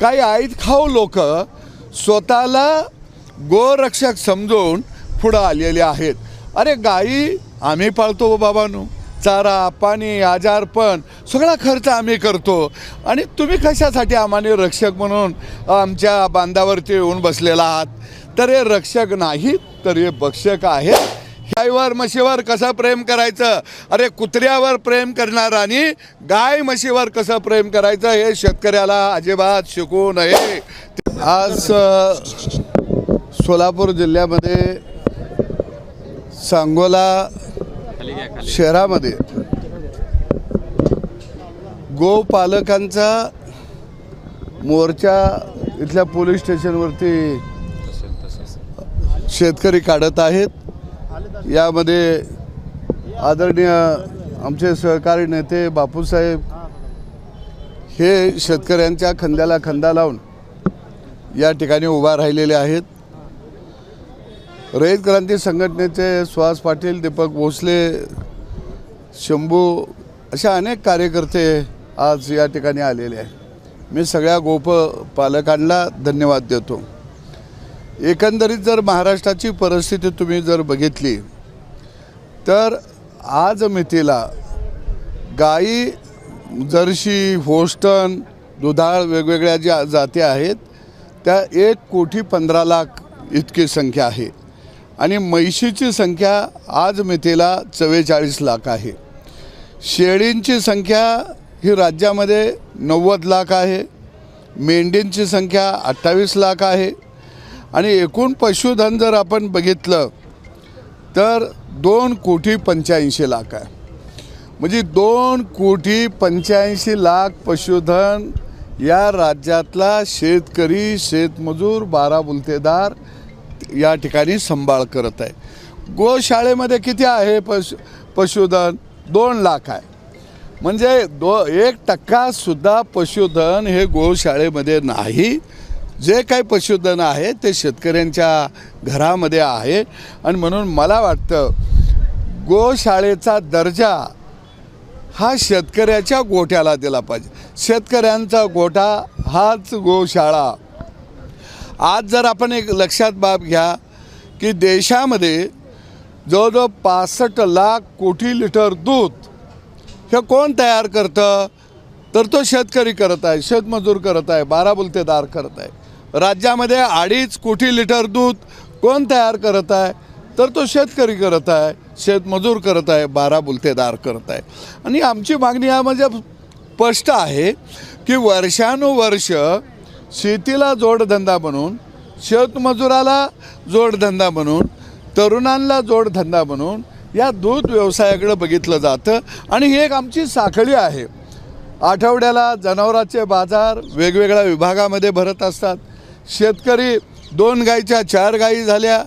काही आईत खाऊ लोक स्वतःला गोरक्षक समजून पुढं आलेले आहेत. अरे गाई आम्ही पाळतो बाबांनो. चारा पाणी आजारपण सगळा खर्च आम्ही करतो. आणि तुम्ही कशासाठी आम्हाला रक्षक म्हणून आमच्या बांधावरती येऊन बसलेला आहात? तर हे रक्षक नाहीत तर हे भक्षक आहेत. गायवर म्हशीवर कसं प्रेम करायचं? अरे कुत्र्यावर प्रेम करणार आणि गाय म्हशीवर कसं प्रेम करायचं हे शेतकऱ्याला अजिबात शिकू नये. आज सोलापूर जिल्ह्यामध्ये सांगोला शहरामध्ये गोपालकांचा मोर्चा इथल्या पोलीस स्टेशनवरती शेतकरी काढत आहेत. यामध्ये आदरणीय आमचे सहकारी नेते बापूसाहेब हे शेतकऱ्यांच्या खांद्याला खांदा लावून या ठिकाणी उभा राहिलेले आहेत. रयत क्रांती संघटनेचे सुहास पाटील दीपक भोसले शंभू अशा अनेक कार्यकर्ते आज या ठिकाणी आलेले आहेत. मी सगळ्या गोप पालकांना धन्यवाद देतो. एकंदरीत जर महाराष्ट्राची परिस्थिती तुम्ही जर बघितली तर आज मितीला गाई जर्शी होस्टन दुधाळ वेगवेगळ्या ज्या जाती आहेत त्या एक कोटी पंधरा लाख इतकी संख्या आहे. आणि म्हैशीची संख्या आज मितीला चव्वेचाळीस लाख आहे. शेळींची संख्या ही राज्यामध्ये नव्वद लाख आहे. मेंढींची संख्या अठ्ठावीस लाख आहे. आणि एकूण पशुधन जर आपण बघितलं तर दोन कोटी पंच्याऐंशी लाख आहे. म्हणजे दोन कोटी पंच्याऐंशी लाख पशुधन या राज्यातला शेतकरी शेतमजूर बारा बुलतेदार या ठिकाणी सांभाळ करत आहे. गोशाळेमध्ये किती आहे पशु पशुधन? दोन लाख आहे. म्हणजे दो एक टक्कासुद्धा पशुधन हे गोशाळेमध्ये नाही. जे काही पशुधन आहे ते शेतकऱ्यांच्या घरामध्ये आहे. आणि म्हणून मला वाटतं गोशाळेचा दर्जा हा शेतकऱ्याच्या गोठ्याला दिला पाहिजे. शेतकऱ्यांचा गोठा हाच गोशाळा. आज जर आपण एक लक्षात बाब घ्या की देशामध्ये जवळजवळ पासष्ट लाख कोटी लिटर दूध हे कोण तयार करतं? तर तो शेतकरी करत आहे शेतमजूर करत आहे बारा बुलतेदार करत आहे. राज्यामध्ये अडीच कोटी लिटर दूध कोण तयार करत आहे? तर तो शेतकरी करत आहे शेतमजूर करत आहे बारा बुलतेदार करत आहे. आणि आमची मागणी हा म्हणजे स्पष्ट आहे की वर्षानुवर्ष शेतीला जोडधंदा बनवून शेतमजुराला जोडधंदा बनवून तरुणांना जोडधंदा बनवून या दूध व्यवसायाकडे बघितलं जातं. आणि ही एक आमची साखळी आहे. आठवड्याला जनावरांचे बाजार वेगवेगळ्या विभागामध्ये भरत असतात. शेतकरी दोन गायीच्या चार गायी झाल्या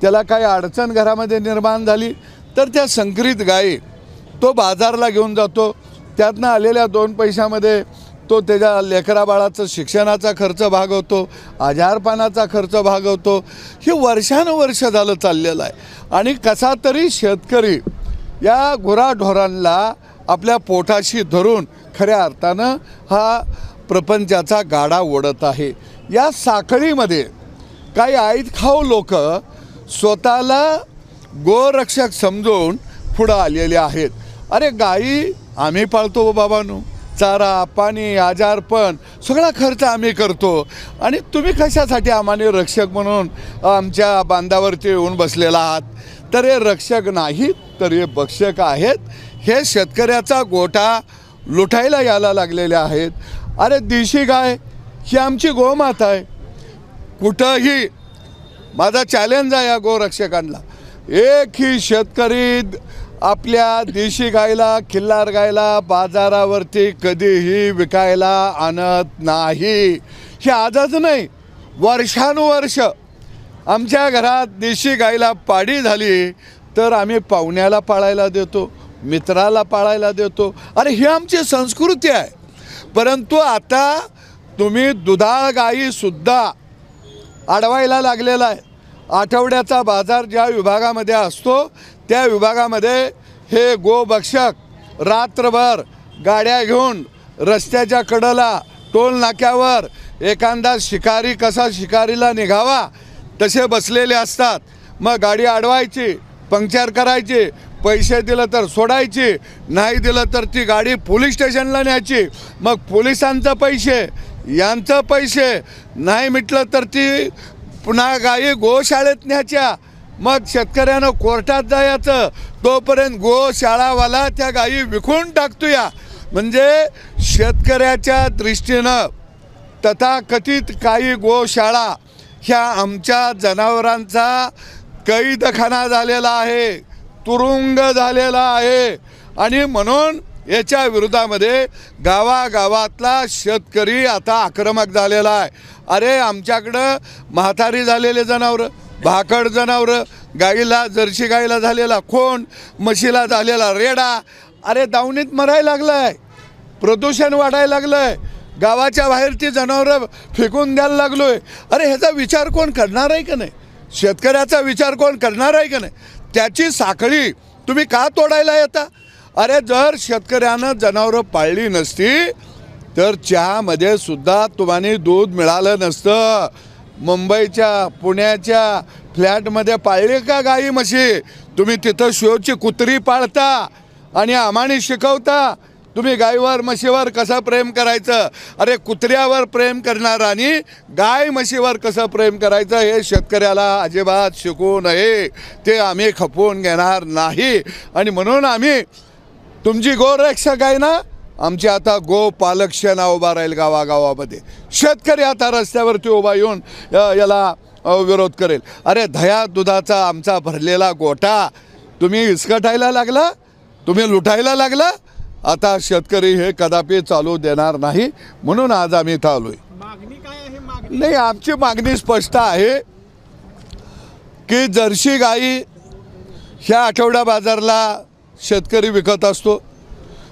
त्याला काही अडचण घरामध्ये निर्माण झाली तर त्या संकरित गायी तो बाजारला घेऊन जातो. त्यातनं आलेल्या दोन पैशामध्ये तो त्याच्या लेकराबाळाचं शिक्षणाचा खर्च भागवतो आजारपणाचा खर्च भागवतो हे वर्षानुवर्ष झालं चाललेलं आहे. आणि कसा तरी शेतकरी या गुराढोरांना आपल्या पोटाशी धरून खऱ्या अर्थानं हा प्रपंचाचा गाडा ओढत आहे. या साखळीमध्ये काही आईत खाऊ लोक स्वतःला गोरक्षक समजून पुढं आलेले आहेत. अरे गाई आम्ही पाळतो हो बाबांनो. चारा पाणी आजारपण सगळा खर्च आम्ही करतो. आणि तुम्ही कशासाठी आम्हाला रक्षक म्हणून आमच्या बांधावरती येऊन बसलेला आहात? तर हे रक्षक नाहीत तर हे भक्षक आहेत. हे शेतकऱ्याचा गोठा लुटायला यायला लागलेले आहेत. अरे देशी गाय ही आमची गोमाता आहे. कुठंही माझा चॅलेंज आहे या गोरक्षकांना. एकही शेतकरी आपल्या देशी गायला खिल्लार गायला बाजारावरती कधीही विकायला आणत नाही. हे आजच नाही वर्षानुवर्ष आमच्या घरात देशी गायला पाडी झाली तर आम्ही पाहुण्याला पाळायला देतो मित्राला पाळायला देतो. अरे ही आमची संस्कृती आहे. परंतु आता तुम्ही दुधाळ गाईसुद्धा अडवायला लागलेला आहे. आठवड्याचा बाजार ज्या विभागामध्ये असतो त्या विभागामध्ये हे गोभक्षक रात्रभर गाड्या घेऊन रस्त्याच्या कडेला टोल नाक्यावर एखादा शिकारी कसा शिकारीला निघावा तसे बसलेले असतात. मग गाडी अडवायची पंक्चर करायची पैसे दिलं तर सोडायची नाही दिलं तर ती गाडी पोलीस स्टेशनला न्यायची. मग पोलिसांचं पैसे यांचं पैसे नाही मिटलं तर ती पुन्हा गायी गोशाळेत न्यायच्या. मग शेतकऱ्यानं कोर्टात जायचं. तोपर्यंत गोशाळावाला त्या गायी विकून टाकतो या म्हणजे शेतकऱ्याच्या दृष्टीनं तथाकथित काही गोशाळा ह्या आमच्या जनावरांचा कैदखाना झालेला आहे तुरुंग झालेला आहे. आणि म्हणून याच्या विरोधामध्ये गावागावातला शेतकरी आता आक्रमक झालेला आहे. अरे आमच्याकडं म्हातारी झालेले जनावरं भाकड जनावरं गाईला जर्सी गाईला झालेला खोंड म्हशीला झालेला रेडा अरे दावणीत मरायला आहे प्रदूषण वाढायला लागलंय गावाच्या बाहेरची जनावरं फेकून द्यायला लागलोय. अरे ह्याचा विचार कोण करणार आहे का नाही? शेतकऱ्याचा विचार कोण करणार आहे का नाही? त्याची साखळी तुम्ही का तोडायला येता? अरे जर शेतकऱ्यानं जनावरं पाळली नसती तर चहामध्ये सुद्धा तुम्हाला दूध मिळालं नसतं. मुंबईच्या पुण्याच्या फ्लॅटमध्ये पाळली का गाई म्हशी? तुम्ही तिथं शोची कुत्री पाळता आणि आम्हाने शिकवता. तुम्ही गायीवर म्हशीवर कसं प्रेम करायचं? अरे कुत्र्यावर प्रेम करणार आणि गाय म्हशीवर कसं प्रेम करायचं हे शेतकऱ्याला अजिबात शिकवू नये. ते आम्ही खपवून घेणार नाही. आणि म्हणून आम्ही तुमची गोरक्षक आहे ना? आमची आता गो पालक सेना उभा राहील गावागावामध्ये. शेतकरी आता रस्त्यावरती उभा येऊन याला विरोध करेल. अरे दह्या दुधाचा आमचा भरलेला गोटा तुम्ही इसकटायला लागला? तुम्ही लुटायला लागला? आता शेतकरी हे कदापि चालू देणार नाही म्हणून आज आम्ही इथं काय आहे? मागणी नाही आमची मागणी स्पष्ट आहे की जर्सी गाई ह्या आठवडा बाजारला शेतकरी विकत असतो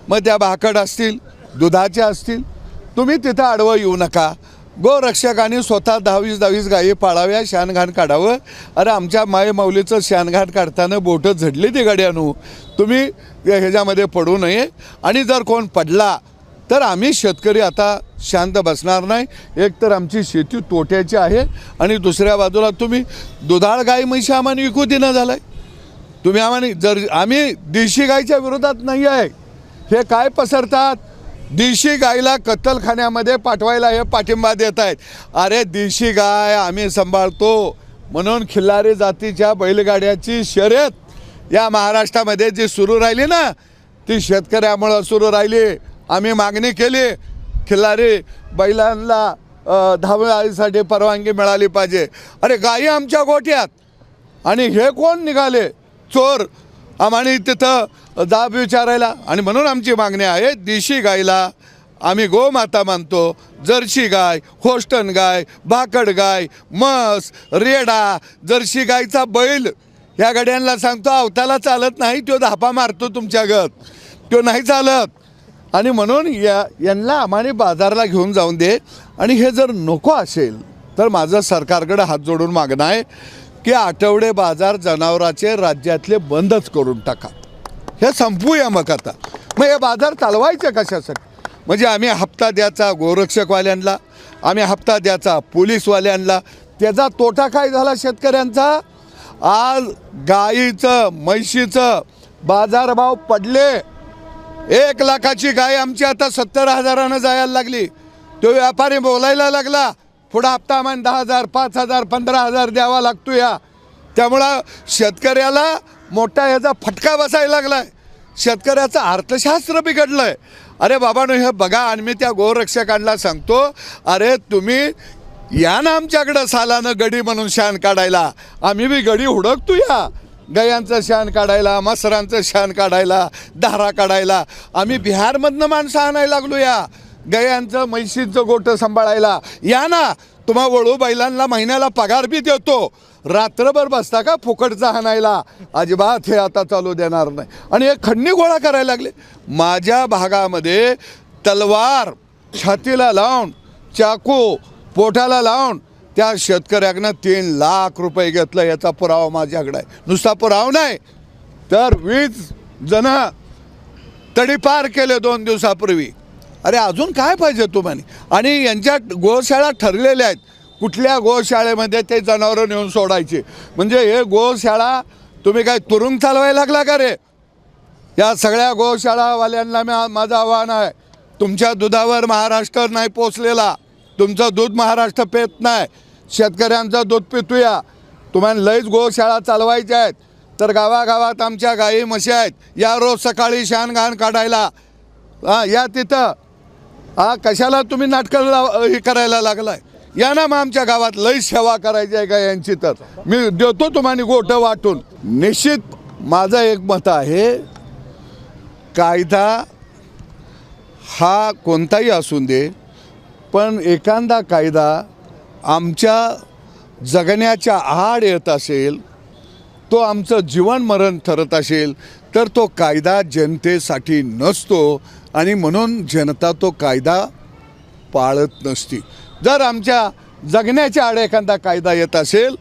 मग त्या भाकड असतील दुधाच्या असतील तुम्ही तिथं आडवं येऊ नका. गोरक्षकांनी स्वतः दहावीस दहावीस गायी पाळाव्या शानघाण काढावं. अरे आमच्या माय माऊलीचं काढताना बोटं झडली ती गड्यानू. तुम्ही या ह्याच्यामध्ये पडू नये. आणि जर कोण पडला तर आम्ही शेतकरी आता शांत बसणार नाही. एक तर आमची शेती तोट्याची आहे. आणि दुसऱ्या बाजूला तुम्ही दुधाळ गाय म्हशी आम्हाला विकू दिनं झालं आहे तुम्ही आम्हाला जर आम्ही देशी गायच्या विरोधात नाही आहे हे काय पसरतात? देशी गायला कत्तलखान्यामध्ये पाठवायला हे पाठिंबा देत आहेत. अरे देशी गाय आम्ही सांभाळतो म्हणून खिल्लारी जातीच्या बैलगाड्याची शर्यत या महाराष्ट्रामध्ये जी सुरू राहिली ना ती शेतकऱ्यामुळं सुरू राहिली. आम्ही मागणी केली खिल्लारी बैलांना अ, धावण्यासाठी परवानगी मिळाली पाहिजे. अरे गायी आमच्या गोठ्यात. आणि हे कोण निघाले? चोर. आम्हाला तिथं जाब विचारायला. आणि म्हणून आमची मागणी आहे देशी गायला आम्ही गोमाता मानतो जर्सी गाय होस्टन गाय भाकड गाय म्हस रेडा जर्सी गायचा बैल. ह्या गड्यांना सांगतो अवताला चालत नाही तो धापा मारतो तुमच्या गत. तो नाही चालत. आणि म्हणून या यांना आम्हाला बाजारला घेऊन जाऊन दे. आणि हे जर नको असेल तर माझं सरकारकडे हात जोडून मागणं आहे. की आठवडे बाजार जनावराचे राज्यातले बंदच करून टाका. हे संपूया मग आता. मग हे बाजार चालवायचे कशासाठी? म्हणजे आम्ही हप्ता द्यायचा गोरक्षकवाल्यांना आम्ही हप्ता द्यायचा पोलीसवाल्यांना त्याचा तोटा काय झाला शेतकऱ्यांचा? आज गाईचं म्हैशीचं बाजारभाव पडले. एक लाखाची गाय आमची आता सत्तर हजारानं जायला लागली. तो व्यापारी बोलायला लागला पुढं हप्ता मान दहा हजार पाच हजार पंधरा हजार द्यावा लागतो या त्यामुळं शेतकऱ्याला मोठा याचा फटका बसायला लागलाय. शेतकऱ्याचं अर्थशास्त्र बिघडलंय. अरे बाबानो हे बघा आणि मी त्या गोरक्षकांना सांगतो अरे तुम्ही या ना आमच्याकडं सालानं गडी म्हणून शान काढायला. आम्ही बी गडी हुडकतो या. गयांचं शान काढायला मसरांचं शान काढायला धारा काढायला. आम्ही बिहारमधनं माणसं आणायला लागलो या. गयांचं म्हैशीचं गोठं सांभाळायला. या ना तुम्हा वळू बैलांना महिन्याला पगार बी देतो. रात्रभर बसता का फुकटचा हाणायला अजिबात हे आता चालू देणार नाही. आणि हे खंडणी गोळा करायला लागले. माझ्या भागामध्ये तलवार छातीला लावून चाकू पोटाला लावून त्या शेतकऱ्याकडनं तीन लाख रुपये घेतलं. याचा पुरावा माझ्याकडे आहे. नुसता पुरावा नाही तर वीस जण तडीपार केले दोन दिवसापूर्वी. अरे अजून काय पाहिजे तुम्हाला आणि यांच्या गोशाळा ठरलेल्या आहेत. कुठल्या गोशाळेमध्ये ते जनावरं नेऊन सोडायचे? म्हणजे हे गोशाळा तुम्ही काय तुरुंग चालवायला लागला का रे? या सगळ्या गोशाळावाल्यांना मी माझं आव्हान आहे. तुमच्या दुधावर महाराष्ट्र नाही पोचलेला. तुमचं दूध महाराष्ट्र पेत नाही. शेतकऱ्यांचं दूध पितूया. तुम्हाला लईच गोशाळा चालवायच्या आहेत. तर गावागावात आमच्या गाई म्हशी आहेत. या रोज सकाळी शान घाण काढायला. हां या तिथं. हा कशाला तुम्ही नाटकं लाव हे करायला लागलाय? या ना मग आमच्या गावात लई सेवा करायची आहे का यांची तर. मी देतो तुम्हाला गोटं वाटून. निश्चित माझं एक मत आहे कायदा हा कोणताही असून दे पण एखादा कायदा आमच्या जगण्याच्या आड येत असेल तो आमचं जीवन मरण ठरत असेल तर तो कायदा जनतेसाठी नसतो आणि म्हणून जनता तो कायदा पाळत नसती. जर आमच्या जगण्याच्या आड एखादा कायदा येत असेल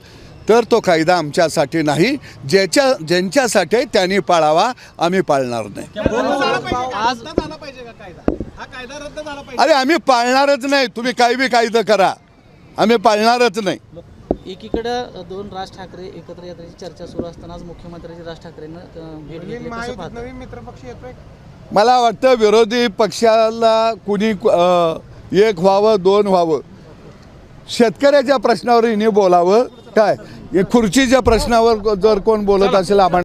तर तो कायदा आमच्यासाठी नाही ज्याच्या ज्यांच्यासाठी त्यांनी पाळावा आम्ही पाळणार नाही. अरे आम्ही पाळणारच नाही. तुम्ही काही बी कायदा करा. आम्ही पाळणारच नाही. एकीकडं दोन राज ठाकरे एकत्र येण्याची चर्चा सुरू असताना आज मुख्यमंत्र्यांची राज ठाकरेंनं भेट घेतली. कसं महायुतीत पाहता? नवीन मित्रपक्ष येतोय? मला वाटतं विरोधी पक्षाला कुणी अ, एक व्हावं दोन व्हावं. शेतकऱ्याच्या प्रश्नावर हिने बोलावं. काय? हे खुर्चीच्या प्रश्नावर जर कोण बोलत असेल आपण